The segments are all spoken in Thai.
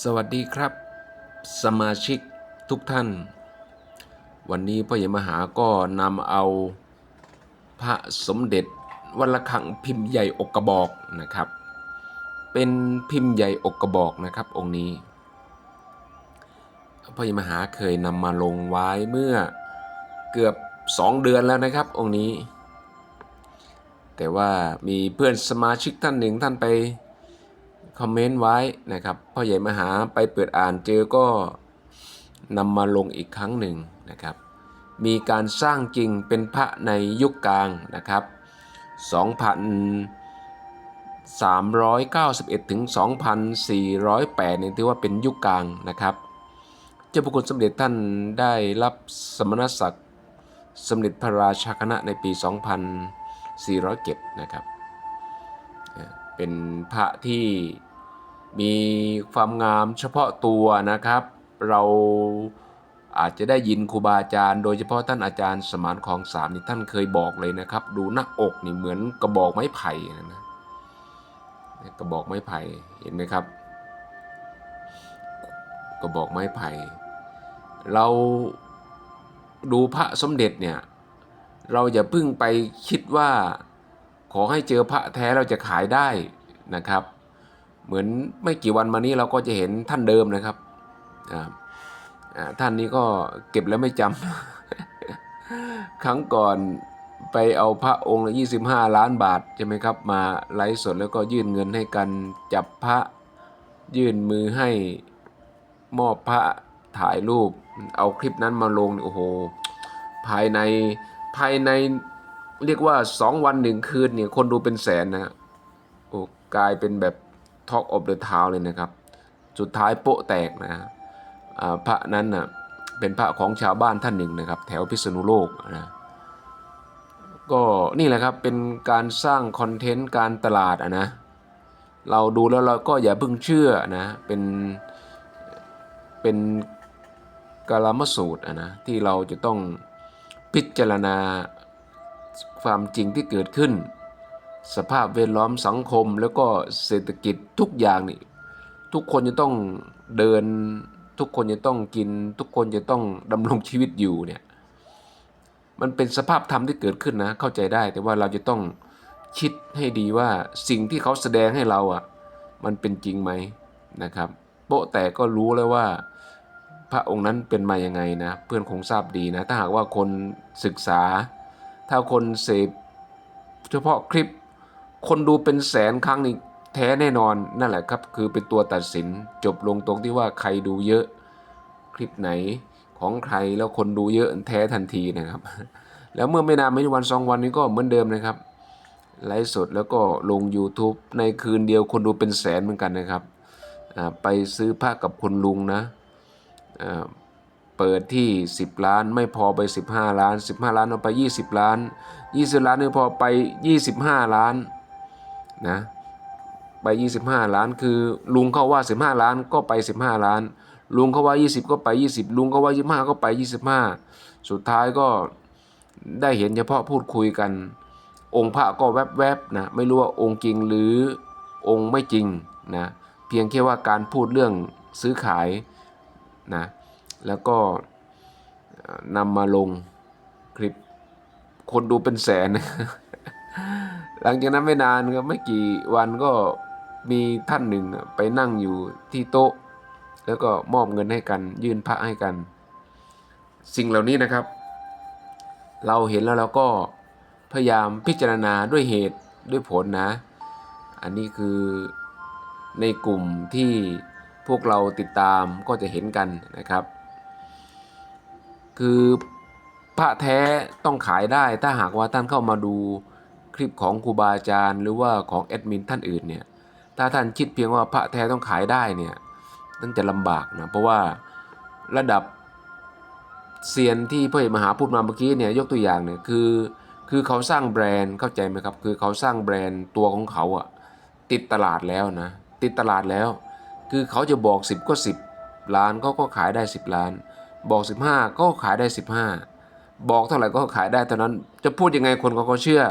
สวัสดีครับ สมาชิกทุกท่าน วันนี้พ่อใหญ่มหาก็นำเอาพระสมเด็จวัดระฆังพิมพ์ใหญ่อกกระบอกนะครับ เป็นพิมพ์ใหญ่อกกระบอกนะครับองค์นี้พ่อใหญ่มหาเคยนำมาลงไว้เมื่อเกือบ 2 เดือนแล้วนะครับองค์นี้ แต่ว่ามีเพื่อนสมาชิกท่านหนึ่งท่านไป คอมเมนต์ไว้นะครับพ่อใหญ่มหาไปเปิดอ่านเจอก็นำมาลงอีกครั้งหนึ่งนะครับ มีการสร้างจริงเป็นพระในยุคกลางนะครับ2,391ถึง2,408นี่ถือว่าเป็นยุคกลางนะครับเจ้าพระคุณสมเด็จท่านได้รับสมณศักดิ์สมเด็จพระราชาคณะในปี 2407นะครับ เป็นพระที่มีความงามเฉพาะตัวนะครับ เราอาจจะได้ยินครูบาอาจารย์ โดยเฉพาะท่านอาจารย์สมานของสามนี่ท่านเคยบอกเลยนะครับ ดูหน้าอกนี่เหมือนกระบอกไม้ไผ่นะนะกระบอกไม้ไผ่เห็นไหมครับ กระบอกไม้ไผ่เราดูพระสมเด็จเนี่ยเราอย่าเพิ่งไปคิดว่า ขอให้เจอพระแท้เราจะขายได้นะครับ เหมือนไม่กี่วันมานี้เราก็จะเห็นท่านเดิมนะครับท่านนี้ก็เก็บแล้วไม่จำครั้งก่อนไปเอาพระองค์ละ25 ล้านบาทใช่ไหมครับ มาไลฟ์สดแล้วก็ยื่นเงินให้กันจับพระยื่นมือให้มอบพระถ่ายรูป เอาคลิปนั้นมาลงโอ้โหภายในภายใน เรียกว่า2วันหนึ่งคืนเนี่ยคนดูเป็นแสนนะฮะโอ้กลายเป็นแบบ Talk of the Town เลยนะครับ สุดท้ายโปะแตกนะฮะพระนั้นน่ะเป็นพระของชาวบ้านท่านหนึ่งนะครับ แถวพิษณุโลกนะก็นี่แหละครับเป็นการสร้างคอนเทนต์การตลาดอะนะเราดูแล้วเราก็อย่าเพิ่งเชื่อนะเป็นเป็นกลามสูตรอะนะที่เราจะต้องพิจารณา ความจริงที่เกิดขึ้น สภาพแวดล้อมสังคมแล้วก็เศรษฐกิจทุกอย่างนี่ทุกคนจะต้องเดิน ทุกคนจะต้องกิน ทุกคนจะต้องดำรงชีวิตอยู่เนี่ยมันเป็นสภาพธรรมที่เกิดขึ้นนะเข้าใจได้แต่ว่าเราจะต้องคิดให้ดีว่าสิ่งที่เขาแสดงให้เราอะมันเป็นจริงไหมนะครับโปะแต่ก็รู้แล้วว่าพระองค์นั้นเป็นมายังไงนะ เพื่อนคงทราบดีนะ ถ้าหากว่าคนศึกษา ถ้าคนเสพเฉพาะคลิปคนดูเป็นแสนครั้งนี่แท้แน่นอนนั่นแหละครับ คือเป็นตัวตัดสินจบลงตรงที่ว่าใครดูเยอะคลิปไหนของใครแล้วคนดูเยอะแท้ทันทีนะครับ แล้วเมื่อไม่นานไม่วันสองวันนี้ก็เหมือนเดิมนะครับไลฟ์สดแล้วก็ลง YouTube ในคืนเดียวคนดูเป็นแสนเหมือนกันนะครับไปซื้อผ้ากับคุณลุงนะ เปิดที่ 10 ล้าน ไม่พอไป 15 ล้าน 15 ล้านเอาไป 20 ล้าน 20 ล้านไม่พอไป 25 ล้านนะไป 25 ล้าน คือลุงเขาว่า 15 ล้านก็ไป 15 ล้าน ลุงเขาว่า 20 ก็ไป 20 ลุงเขาว่า 25 ก็ไป 25 สุดท้ายก็ได้เห็นเฉพาะพูดคุยกัน องค์พระก็แวบๆนะไม่รู้ว่าองค์จริงหรือองค์ไม่จริงนะเพียงแค่ว่าการพูดเรื่องซื้อขายนะ แล้วก็นำมาลงคลิปคนดูเป็นแสน หลังจากนั้นไม่นานก็ไม่กี่วันก็มีท่านหนึ่งไปนั่งอยู่ที่โต๊ะ แล้วก็มอบเงินให้กัน ยื่นพระให้กัน สิ่งเหล่านี้นะครับ เราเห็นแล้วเราก็พยายามพิจารณาด้วยเหตุด้วยผลนะ อันนี้คือในกลุ่มที่พวกเราติดตามก็จะเห็นกันนะครับ คือพระแท้ต้องขายได้ถ้าหากว่าท่านเข้ามาดูคลิปของครูบาอาจารย์ หรือว่าของแอดมินท่านอื่นเนี่ยถ้าท่านคิดเพียงว่าพระแท้ต้องขายได้เนี่ยนั่นจะลำบากนะเพราะว่าระดับเซียนที่พ่อเอกมหาพูดมาเมื่อกี้เนี่ยยกตัวอย่างเนี่ยคือคือเขาสร้างแบรนด์เข้าใจไหมครับ คือเขาสร้างแบรนด์ตัวของเขาอะติดตลาดแล้วนะติดตลาดแล้ว คือเขาจะบอก 10 ก็ 10 ล้านเขาก็ขายได้ 10 ล้าน บอก 15 ก็ขายได้ 15 บอกเท่าไหร่ก็ขายได้เท่านั้น จะพูดยังไงคนเขาก็เชื่อ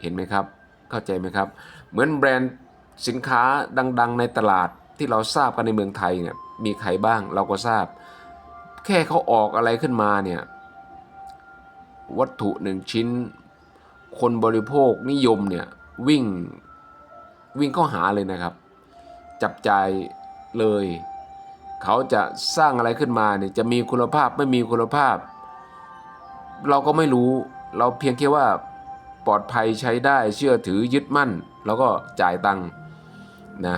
เห็นไหมครับ เข้าใจไหมครับ เหมือนแบรนด์สินค้าดังๆ ในตลาดที่เราทราบกันในเมืองไทยเนี่ยมีใครบ้างเราก็ทราบ แค่เขาออกอะไรขึ้นมาเนี่ยวัตถุหนึ่งชิ้น คนบริโภคนิยมเนี่ยวิ่งวิ่งเข้าหาเลยนะครับ จับใจเลย เขาจะสร้างอะไรขึ้นมาเนี่ยจะมีคุณภาพไม่มีคุณภาพ เราก็ไม่รู้เราเพียงแค่ว่าปลอดภัยใช้ได้เชื่อถือยึดมั่น แล้วก็จ่ายตังค์นะ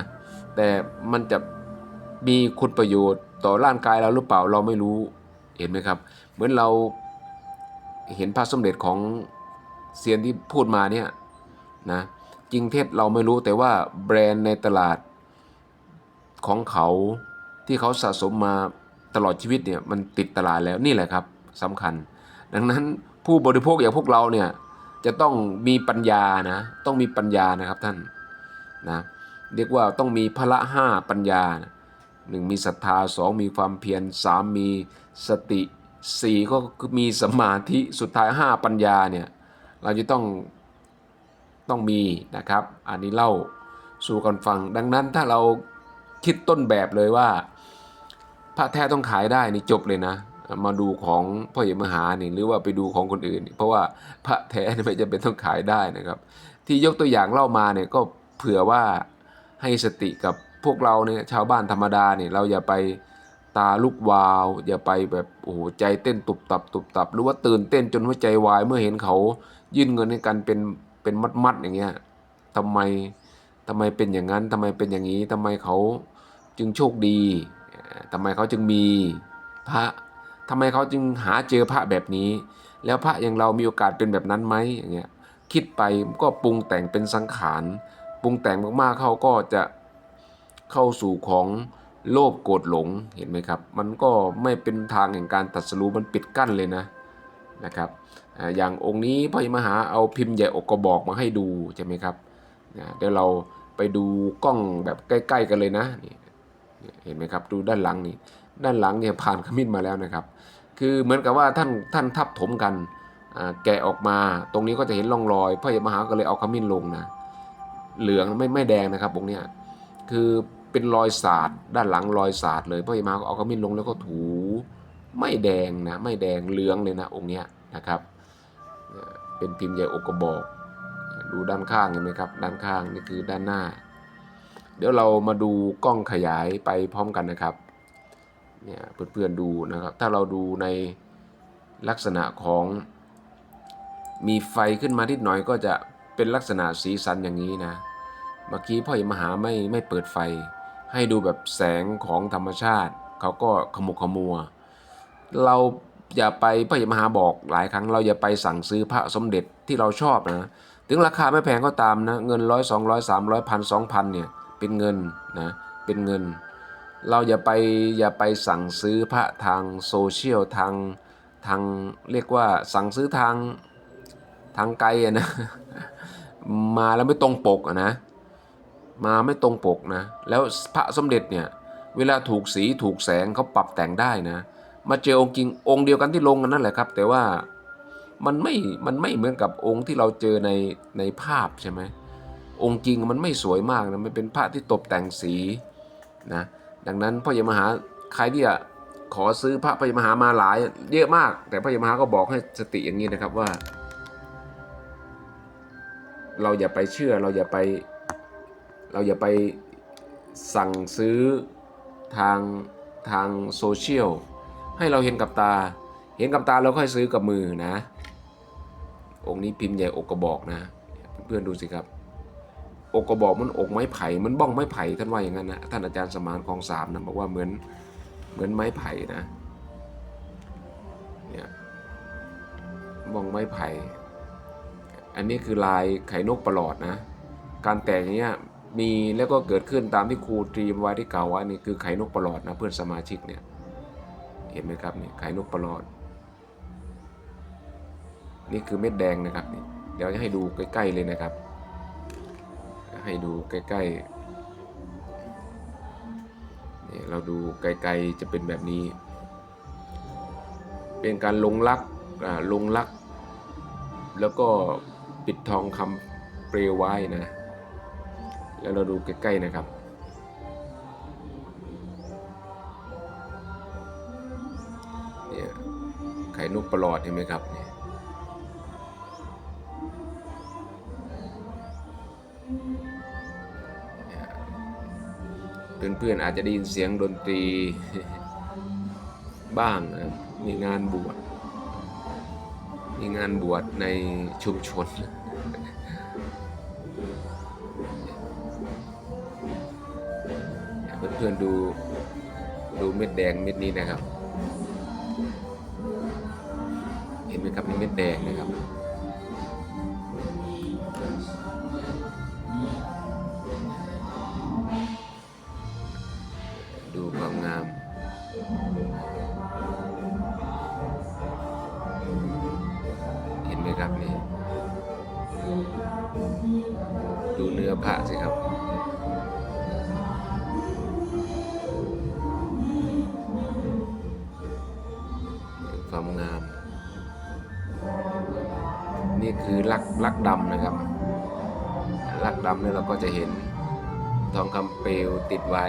แต่มันจะมีคุณประโยชน์ต่อร่างกายเราหรือเปล่าเราไม่รู้เห็นไหมครับ เหมือนเราเห็นพระสมเด็จของเซียนที่พูดมาเนี่ยนะจริงเท็จเราไม่รู้แต่ว่าแบรนด์ในตลาดของเขา ที่เขาสะสมมาตลอดชีวิตเนี่ยมันติดตลาดแล้วนี่แหละครับสำคัญ ดังนั้นผู้บริโภคอย่างพวกเราเนี่ยจะต้องมีปัญญานะต้องมีปัญญานะครับท่านนะเรียกว่าต้องมีพละห้าปัญญาหนึ่งมีศรัทธาสองมีความเพียรสามมีสติสี่ก็คือมีสมาธิสุดท้ายห้าปัญญาเนี่ยเราจะต้องต้องมีนะครับ อันนี้เล่าสู่กันฟัง ดังนั้นถ้าเราคิดต้นแบบเลยว่า พระแท้ต้องขายได้นี่จบเลยนะ มาดูของพ่อใหญ่มหานี่หรือว่าไปดูของคนอื่น เพราะว่าพระแท้ไม่จำเป็นต้องขายได้นะครับ ที่ยกตัวอย่างเล่ามาเนี่ยก็เผื่อว่าให้สติกับพวกเราเนี่ยชาวบ้านธรรมดาเนี่ยเราอย่าไปตาลุกวาว อย่าไปแบบโอ้โหใจเต้นตุบตับตุบตับ หรือว่าตื่นเต้นจนหัวใจวายเมื่อเห็นเขายื่นเงินให้กันเป็นเป็นมัดมัดอย่างเงี้ยทำไมทำไมเป็นอย่างนั้นทำไมเป็นอย่างนี้ทำไมเขาจึงโชคดี ทำไมเขาจึงมีพระทำไมเขาจึงหาเจอพระแบบนี้ แล้วพระอย่างเรามีโอกาสเป็นแบบนั้นไหมอย่างเงี้ยคิดไปก็ปรุงแต่งเป็นสังขารปรุงแต่งมากๆเขาก็จะเข้าสู่ของโลภโกรธหลงเห็นไหมครับ มันก็ไม่เป็นทางแห่งการตัดสรู้มันปิดกั้นเลยนะนะครับอย่างองค์นี้พระมหาเอาพิมพ์ใหญ่อกกระบอกมาให้ดูใช่ไหมครับเดี๋ยวเราไปดูกล้องแบบใกล้ ๆ กันเลยนะนี่ เห็นไหมครับ ดูด้านหลังนี่ด้านหลังเนี่ยผ่านขมิ้นมาแล้วนะครับ คือเหมือนกับว่าท่านท่านทับถมกันแกะออกมาตรงนี้ก็จะเห็นร่องรอยพระยมหาก็เลยเอาขมิ้นลงนะเหลืองไม่ไม่แดงนะครับตรงนี้คือเป็นรอยสาดด้านหลังรอยสาดเลยพระยมหาก็เอาขมิ้นลงแล้วก็ถูไม่แดงนะไม่แดงเหลืองเลยนะองค์เนี้ยนะครับ เป็นพิมพ์ใหญ่อกกระบอก ดูด้านข้างเห็นไหมครับ ด้านข้างนี่คือด้านหน้า เดี๋ยวเรามาดูกล้องขยายไปพร้อมกันนะครับเนี่ยเพื่อนๆดูนะครับ ถ้าเราดูในลักษณะของ มีไฟขึ้นมานิดหน่อยก็จะเป็นลักษณะสีสันอย่างนี้นะ เมื่อกี้พ่อใหญ่มหาไม่ไม่เปิดไฟ ให้ดูแบบแสงของธรรมชาติ เขาก็ขมุกขมัว เราอย่าไปพ่อใหญ่มหาบอกหลายครั้ง เราอย่าไปสั่งซื้อพระสมเด็จที่เราชอบนะ ถึงราคาไม่แพงก็ตามนะ เงินร้อยสองร้อยสามร้อยพันสองพันเนี่ย เป็นเงินนะเป็นเงิน เราอย่าไปอย่าไปสั่งซื้อพระทางโซเชียลทางทางเรียกว่าสั่งซื้อทางทางไกลอะนะมาแล้วไม่ตรงปกอะนะมาไม่ตรงปกนะแล้วพระสมเด็จเนี่ยเวลาถูกสีถูกแสงเขาปรับแต่งได้นะมาเจอองค์จริงองค์เดียวกันที่ลงกันนั่นแหละครับ แต่ว่ามันไม่มันไม่เหมือนกับองค์ที่เราเจอในในภาพใช่ไหม องค์จริงมันไม่สวยมากนะมันเป็นพระที่ตกแต่งสีนะดังนั้นพ่อใหญ่มหาใครที่จะขอซื้อพระพ่อใหญ่มหามาหลายเยอะมาก แต่พ่อใหญ่มหาก็บอกให้สติอย่างนี้นะครับว่า เราอย่าไปเชื่อเราอย่าไปเราอย่าไปสั่งซื้อทางทางโซเชียลให้เราเห็นกับตา เห็นกับตาเราค่อยซื้อกับมือนะ องค์นี้พิมพ์ใหญ่อกกระบอกนะ เพื่อนๆดูสิครับ อกกระบอกมันอกไม้ไผ่มันบ้องไม้ไผ่ท่านว่าอย่างนั้นนะท่านอาจารย์สมานคลองสามนะบอกว่าเหมือนเหมือนไม้ไผ่นะเนี่ยบ้องไม้ไผ่อันนี้คือลายไข่นกประหลอดนะ การแตกอย่างเงี้ยมีแล้วก็เกิดขึ้นตามที่ครูตรีมไว้ที่กล่าวไว้นี่คือไข่นกประหลอดนะเพื่อนสมาชิกเนี่ยเห็นไหมครับนี่ไข่นกประหลอด นี่คือเม็ดแดงนะครับเดี๋ยวจะให้ดูใกล้ๆเลยนะครับ ให้ดูใกล้ๆเนี่ยเราดูไกลๆจะเป็นแบบนี้ เป็นการลงลักลงลัก แล้วก็ปิดทองคำเปลวไว้นะ แล้วเราดูใกล้ๆนะครับเนี่ยไข่นกประหลอดเห็นไหมครับเนี่ย เพื่อนๆอาจจะได้ยินเสียงดนตรีบ้างนะมีงานบวช มีงานบวชในชุมชน เพื่อนๆดูดูเม็ดแดงเม็ดนี้นะครับ เห็นไหมครับนี่เม็ดแดงนะครับ ดูเนื้อผ้าสิครับความงาม นี่คือลักลักดำนะครับ ลักดำเนี่ยเราก็จะเห็นทองคำเปลวติดไว้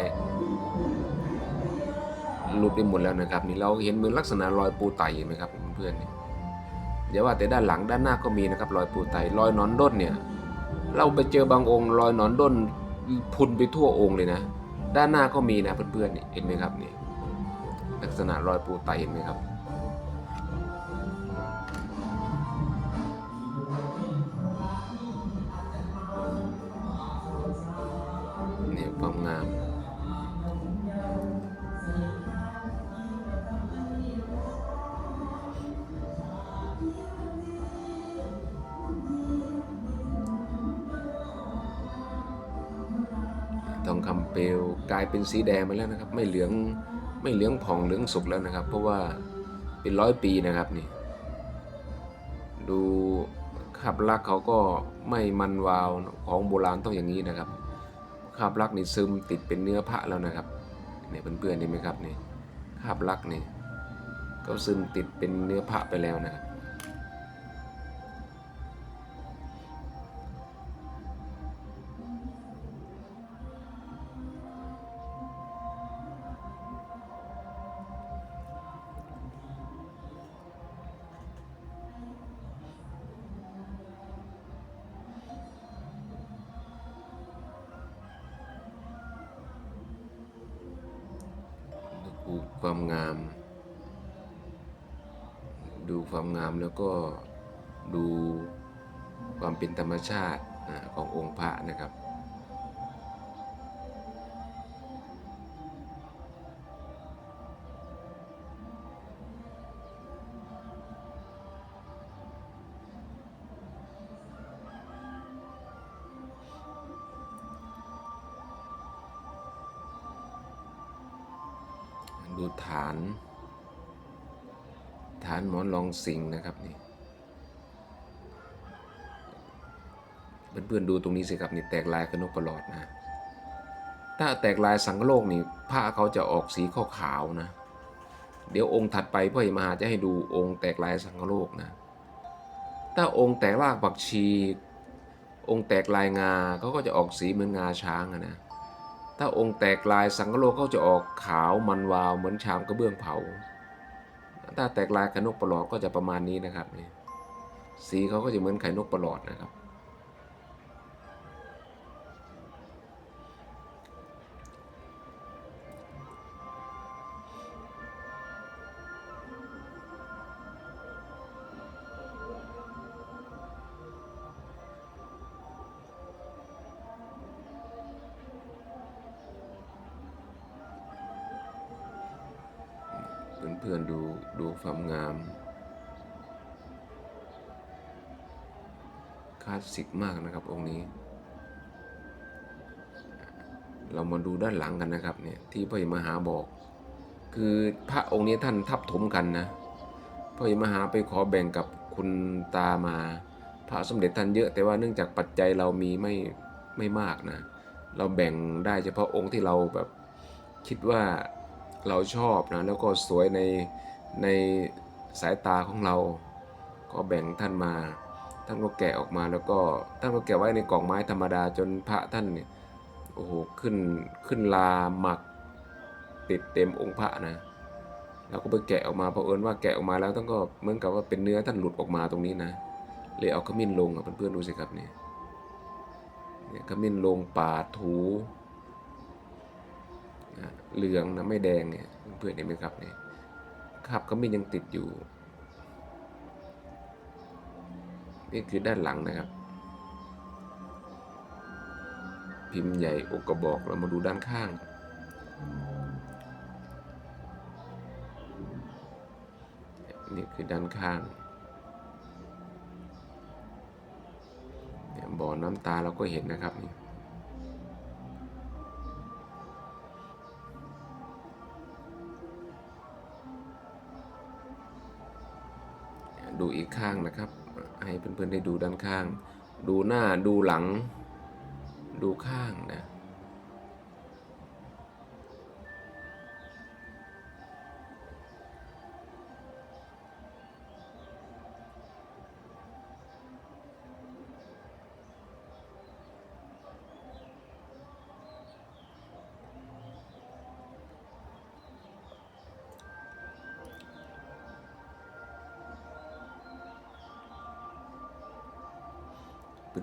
หลุดไปหมดแล้วนะครับ นี่เราเห็นเหมือนลักษณะรอยปูไตเห็นไหมครับเพื่อนๆนี่ อย่าว่าแต่ด้านหลังด้านหน้าก็มีนะครับรอยปูไตรอยนอนด้นเนี่ยเราไปเจอบางองค์รอยนอนด้นพุนไปทั่วองค์เลยนะ ด้านหน้าก็มีนะเพื่อนๆเห็นไหมครับนี่ลักษณะรอยปูไตเห็นไหมครับ ทองคำเปลวกลายเป็นสีแดงไปแล้วนะครับ ไม่เหลืองไม่เหลืองผ่องเหลืองสุกแล้วนะครับ เพราะว่าเป็นร้อยปีนะครับนี่ดูขับลักเขาก็ไม่มันวาวของโบราณต้องอย่างนี้นะครับคาบลักนี่ซึมติดเป็นเนื้อพระแล้วนะครับเนี่ยเพื่อนๆเห็นไหมครับนี่คาบลักนี่ก็ซึมติดเป็นเนื้อพระไปแล้วนะครับ ความงาม ดูความงามแล้วก็ดูความเป็นธรรมชาติขององค์พระนะครับ ดูฐาน ฐานหมอนรองสิงนะครับนี่เพื่อนๆดูตรงนี้สิครับนี่แตกลายกระนกประหลอดนะ ถ้าแตกลายสังโลกนี่ผ้าเขาจะออกสีขาวๆนะ เดี๋ยวองค์ถัดไปพ่อใหญ่มหาจะให้ดูองค์แตกลายสังโลกนะ ถ้าองค์แตกรากบักชี องค์แตกลายงาเขาก็จะออกสีเหมือนงาช้างนะ ถ้าองค์แตกลายสังกะโลกเขาจะออกขาวมันวาวเหมือนชามกระเบื้องเผา ถ้าแตกลายไข่นกประหลอดก็จะประมาณนี้นะครับ สีเขาก็จะเหมือนไข่นกประหลอดนะครับ เพื่อนๆดูดูความงามคลาสสิกมากนะครับองค์นี้ เรามาดูด้านหลังกันนะครับเนี่ยที่พระมหาบอก คือพระองค์นี้ท่านทับถมกันนะพระมหาไปขอแบ่งกับคุณตามา พระสมเด็จท่านเยอะ แต่ว่าเนื่องจากปัจจัยเรามีไม่ไม่มากนะ เราแบ่งได้เฉพาะองค์ที่เราแบบคิดว่า เราชอบนะแล้วก็สวยในในสายตาของเรา ก็แบ่งท่านมาท่านก็แกะออกมาแล้วก็ท่านก็แกะไว้ในกล่องไม้ธรรมดาจนพระท่านเนี่ยโอ้โหขึ้นขึ้นลาหมักติดเต็มองค์พระนะเราก็ไปแกะออกมาเผอิญว่าแกะออกมาแล้วต้องก็เหมือนกับว่าเป็นเนื้อท่านหลุดออกมาตรงนี้นะเลยเอาขมิ้นลงอะเพื่อนๆดูสิครับเนี่ยขมิ้นลงปาดถู เหลืองนะไม่แดงเนี่ยเพื่อนเห็นไหมครับเนี่ยคราบขมิ้นยังติดอยู่ นี่คือด้านหลังนะครับ พิมพ์ใหญ่อกกระบอกเรามาดูด้านข้างนี่คือด้านข้างเนี่ยบ่อน้ำตาเราก็เห็นนะครับนี่ กข้างนะครับ ให้เพื่อนๆได้ดูด้านข้าง ดูหน้าดูหลัง ดูข้างนะ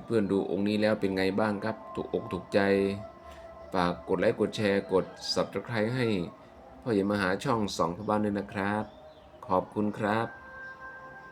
เพื่อนๆดูองค์นี้แล้วเป็นไงบ้างครับถูกอกถูกใจฝากกดไลค์กดแชร์กด subscribe ให้พ่อใหญ่มาหาช่องสองพระบ้านด้วยนะครับ ขอบคุณครับ